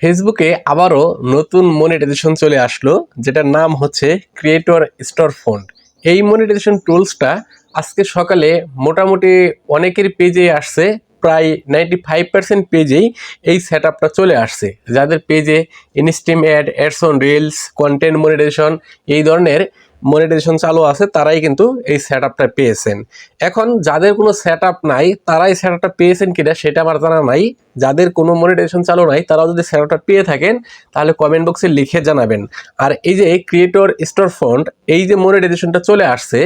ফেসবুকে আবারও নতুন মনিটাইজেশন চলে আসলো, যেটার নাম হচ্ছে ক্রিয়েটর স্টোর ফন্ড এই মনিটাইজেশন টুলসটা আজকে সকালে মোটামুটি অনেকের পেজে আসছে, প্রায় নাইনটি ফাইভ পার্সেন্ট পেজেই এই সেট আপটা চলে আসছে। যাদের পেজে instream ad ads on reels content monetization এই ধরনের মনিটাইজেশন চালু আছে, তারাই কিন্তু এই সেট আপটা পেয়েছেন। এখন যাদের কোনো সেট আপ নাই, তারাই সেট আপটা পেয়েছেন কিনা সেটা আমার জানা নাই। যাদের কোনো মনিটাইজেশন চালু নাই, তারাও যদি সেট আপটা পেয়ে থাকেন, তাহলে কমেন্ট বক্সে লিখে জানাবেন। আর এই যে ক্রিয়েটর স্টোর ফন্ড এই যে মনিটাইজেশনটা চলে আসছে,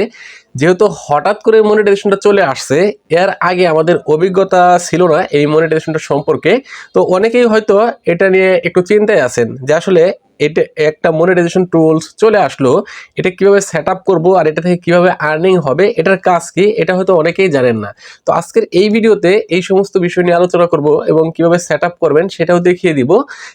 যেহেতু হঠাৎ করে মনিটাইজেশনটা চলে আসছে, এর আগে আমাদের অভিজ্ঞতা ছিল না এই মনিটাইজেশনটা সম্পর্কে। তো অনেকেই হয়তো এটা নিয়ে একটু চিন্তায় আছেন যে আসলে এটা একটা মনিটাইজেশন টুলস চলে আসলো, এটা কীভাবে সেট আপ করব আর এটা থেকে কীভাবে আর্নিং হবে, এটার কাজ কি, এটা হয়তো অনেকেই জানেন না। তো আজকের এই ভিডিওতে এই সমস্ত বিষয় নিয়ে আলোচনা করব এবং কীভাবে সেট আপ করবেন সেটাও দেখিয়ে দিব।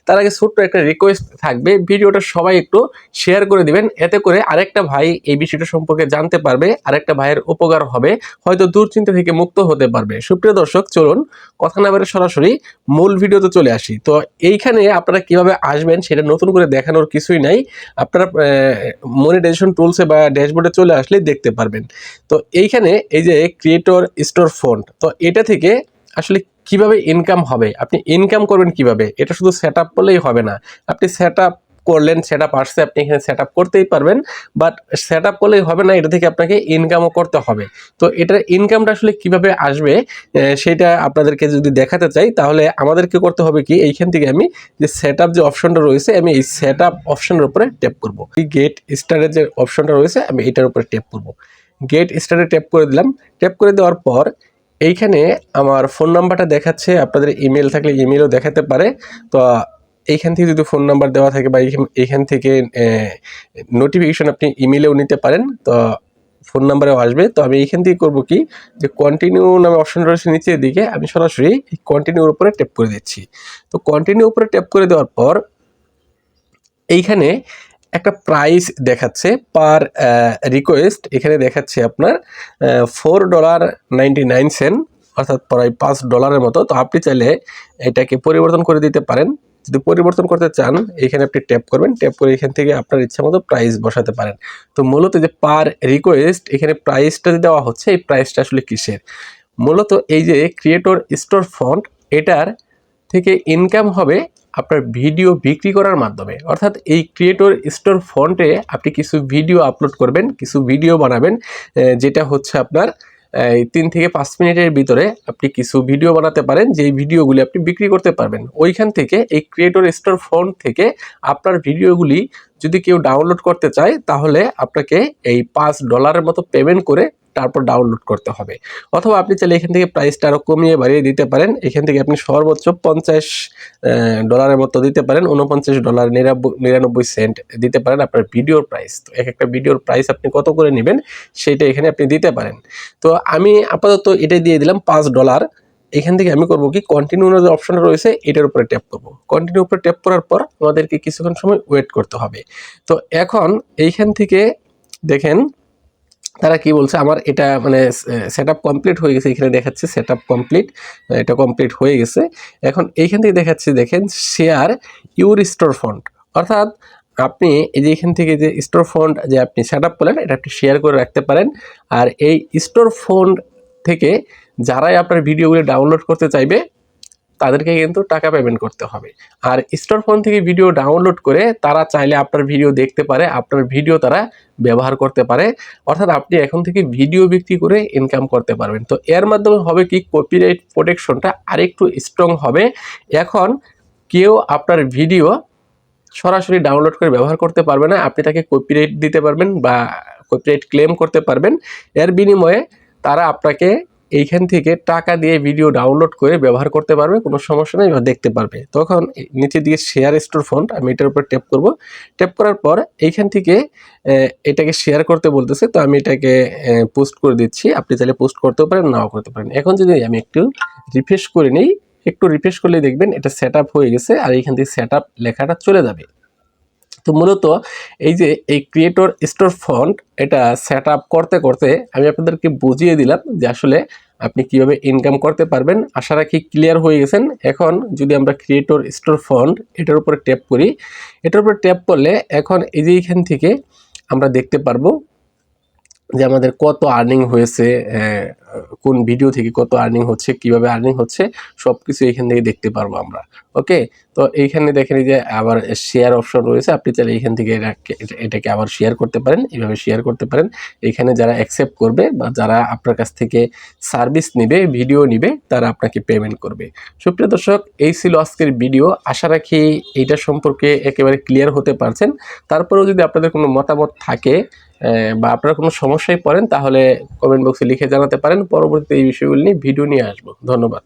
তার আগে ছোট্ট একটা রিকোয়েস্ট থাকবে, ভিডিওটা সবাই একটু শেয়ার করে দিবেন, এতে করে আরেকটা ভাই এই বিষয়টা সম্পর্কে জানতে পারবে, আরেকটা ভাইয়ের উপকার হবে, হয়তো দুশ্চিন্তা থেকে মুক্ত হতে পারবে। সুপ্রিয় দর্শক, চলুন কথা না বেরে সরাসরি মূল ভিডিওতে চলে আসি। তো এইখানে আপনারা কীভাবে আসবেন সেটা নতুন করে দেখানোর কিছুই নাই। আপনারা মনিটাইজেশন টুলসে বা ড্যাশবোর্ডে চলে আসলেই দেখতে পারবেন। তো এইখানে এই যে ক্রিয়েটর স্টোর ফোন তো এটা থেকে আসলে কীভাবে ইনকাম হবে? আপনি ইনকাম করবেন কীভাবে? এটা শুধু সেট আপ করলেই হবে না। আপনি সেট আপ করলেন সেট আপ আসছে, আপনি এখানে সেট আপ করতেই পারবেন বাট সেট আপ করলেই হবে না, এটা থেকে আপনাকে ইনকামও করতে হবে। তো এটার ইনকামটা আসলে কীভাবে আসবে সেটা আপনাদেরকে যদি দেখাতে চাই, তাহলে আমাদেরকে করতে হবে কি, এইখান থেকে আমি যে সেট আপ যে অপশনটা রয়েছে, আমি এই সেট আপ অপশনের উপরে ট্যাপ করব। গেট স্টারের যে অপশনটা রয়েছে, আমি এটার উপরে ট্যাপ করব। গেট স্টারে ট্যাপ করে দিলাম। ট্যাপ করে দেওয়ার পর, এইখানে আমার ফোন নাম্বারটা দেখাচ্ছে, আপনাদের ইমেল থাকলে ইমেলও দেখাতে পারে। তো এইখান থেকে যদি ফোন নাম্বার দেওয়া থাকে বা এইখান- থেকে নোটিফিকেশন আপনি ইমেলেও নিতে পারেন, তো ফোন নাম্বারেও আসবে। তো আমি এইখান থেকে করব কি? যে কন্টিনিউ নামে অপশন রয়েছে নিচের দিকে, আমি সরাসরি কন্টিনিউর উপরে ট্যাপ করে দিচ্ছি। তো কন্টিনিউ উপরে ট্যাপ করে দেওয়ার পর, এইখানে একটা প্রাইস দেখাচ্ছে পার রিকোয়েস্ট এখানে দেখাচ্ছে আপনার four dollar ninety nine cent অর্থাৎ প্রায় পাঁচ ডলারের মতো। তো আপনি চাইলে এটাকে পরিবর্তন করে দিতে পারেন। যদি পরিবর্তন করতে চান, এখানে আপনি ট্যাপ করবেন। ট্যাপ করে এখান থেকে আপনার ইচ্ছা মতো প্রাইস বসাতে পারেন। তো মূলত যে পার রিকোয়েস্ট এখানে প্রাইসটা যে দেওয়া হচ্ছে, এই প্রাইসটা আসলে কিসের? মূলত এই যে ক্রিয়েটর স্টোর ফন্ট এটার থেকে ইনকাম হবে আপনার ভিডিও বিক্রি করার মাধ্যমে। অর্থাৎ এই ক্রিয়েটর স্টোর ফন্টে আপনি কিছু ভিডিও আপলোড করবেন, কিছু ভিডিও বানাবেন যেটা হচ্ছে আপনার এই তিন থেকে পাঁচ মিনিটের ভিতরে আপনি কিছু ভিডিও বানাতে পারেন, যেই ভিডিওগুলি আপনি বিক্রি করতে পারবেন। ওইখান থেকে এই ক্রিয়েটর স্টোর ফোন থেকে আপনার ভিডিওগুলি যদি কেউ ডাউনলোড করতে চায়, তাহলে আপনাকে এই পাঁচ ডলারের মতো পেমেন্ট করে তারপর ডাউনলোড করতে হবে। অথবা আপনি চাইলে এখান থেকে প্রাইসটা আরও কমিয়ে বাড়িয়ে দিতে পারেন। এখান থেকে আপনি সর্বোচ্চ পঞ্চাশ ডলারের মতো দিতে পারেন। উনপঞ্চাশ ডলার নিরানব্বই সেন্ট দিতে পারেন আপনার ভিডিওর প্রাইস তো এক একটা ভিডিওর প্রাইস আপনি কত করে নেবেন সেইটা এখানে আপনি দিতে পারেন। তো আমি আপাতত এটা দিয়ে দিলাম, পাঁচ ডলার এখান থেকে আমি করব কি কন্টিনিউ যে অপশন রয়েছে, এটার উপরে ট্যাপ করব। কন্টিনিউ উপরে ট্যাপ করার পর আমাদেরকে কিছুক্ষণ সময় ওয়েট করতে হবে। তো এখন এইখান থেকে দেখেন তারা কি বলছে? আমার এটা মানে সেট কমপ্লিট হয়ে গেছে, এখানে দেখাচ্ছে সেট কমপ্লিট এটা কমপ্লিট হয়ে গেছে। এখন এইখান থেকে দেখাচ্ছে, দেখেন শেয়ার ইউর স্টোর ফন্ড অর্থাৎ আপনি এই যে এখান থেকে যে স্টোর ফন্ড যে আপনি সেট আপ করলেন, এটা আপনি শেয়ার করে রাখতে পারেন। আর এই স্টোর ফন্ড থেকে যারাই আপনার ভিডিওগুলি ডাউনলোড করতে চাইবে তাদেরকে কিন্তু টাকা পেমেন্ট করতে হবে। আর স্টোর ফোন থেকে ভিডিও ডাউনলোড করে তারা চাইলে আপনার ভিডিও দেখতে পারে, আপনার ভিডিও তারা ব্যবহার করতে পারে। অর্থাৎ আপনি এখন থেকে ভিডিও বিক্রি করে ইনকাম করতে পারবেন। তো এর মাধ্যমে হবে কি? কপিরাইট প্রোটেকশনটা আরেকটু স্ট্রং হবে। এখন কেউ আপনার ভিডিও সরাসরি ডাউনলোড করে ব্যবহার করতে পারবে না। আপনি তাকে কপিরাইট দিতে পারবেন বা কপিরাইট ক্লেম করতে পারবেন। এর বিনিময়ে তারা আপনাকে এইখান থেকে টাকা দিয়ে ভিডিও ডাউনলোড করে ব্যবহার করতে পারবে, কোনো সমস্যা নেই দেখতে পারবে। তখন নিচে দিয়ে শেয়ার স্টোর ফন্ট আমি এটার উপর ট্যাপ করব। ট্যাপ করার পর এইখান থেকে এটাকে শেয়ার করতে বলতেছে, তো আমি এটাকে পোস্ট করে দিচ্ছি। আপনি চাইলে পোস্ট করতেও পারেন, নাও করতে পারেন। এখন যদি আমি একটু রিফ্রেশ করে নিই, একটু রিফ্রেশ করলে দেখবেন এটা সেট হয়ে গেছে, আর এইখান থেকে সেট লেখাটা চলে যাবে। তো মূলত এই যে এই ক্রিয়েটর স্টোর ফন্ট এটা সেট করতে করতে আমি আপনাদেরকে বুঝিয়ে দিলাম যে আসলে আপনি কীভাবে ইনকাম করতে পারবেন। আশা রাখি ক্লিয়ার হয়ে গেছেন। এখন যদি আমরা ক্রিয়েটর স্টোর ফান্ড এটার উপরে ট্যাপ করি, এটার উপরে ট্যাপ করলে এখন এই যে এখান থেকে আমরা দেখতে পারব যে আমাদের কত আর্নিং হয়েছে কোন ভিডিও থেকে কত আর্নিং হচ্ছে, কীভাবে আর্নিং হচ্ছে সব কিছু এখান থেকে দেখতে পারব আমরা ওকে তো এইখানে দেখেন যে আবার শেয়ার অপশন রয়েছে, আপনি চাইলে এখান থেকে এটাকে আবার শেয়ার করতে পারেন এইভাবে শেয়ার করতে পারেন। এখানে যারা অ্যাকসেপ্ট করবে বা যারা আপনার কাছ থেকে সার্ভিস নেবে ভিডিও নেবে, তারা আপনাকে পেমেন্ট করবে। সুপ্রিয় দর্শক, এই ছিল আজকের ভিডিও আশা রাখি এইটা সম্পর্কে একেবারে ক্লিয়ার হতে পারছেন। তারপরেও যদি আপনাদের কোনো মতামত থাকে বা আপনারা কোনো সমস্যায় পড়েন তাহলে কমেন্ট বক্সে লিখে জানাতে পারেন। পরবর্তীতে এই বিষয়গুলি নিয়ে ভিডিও নিয়ে আসব। ধন্যবাদ।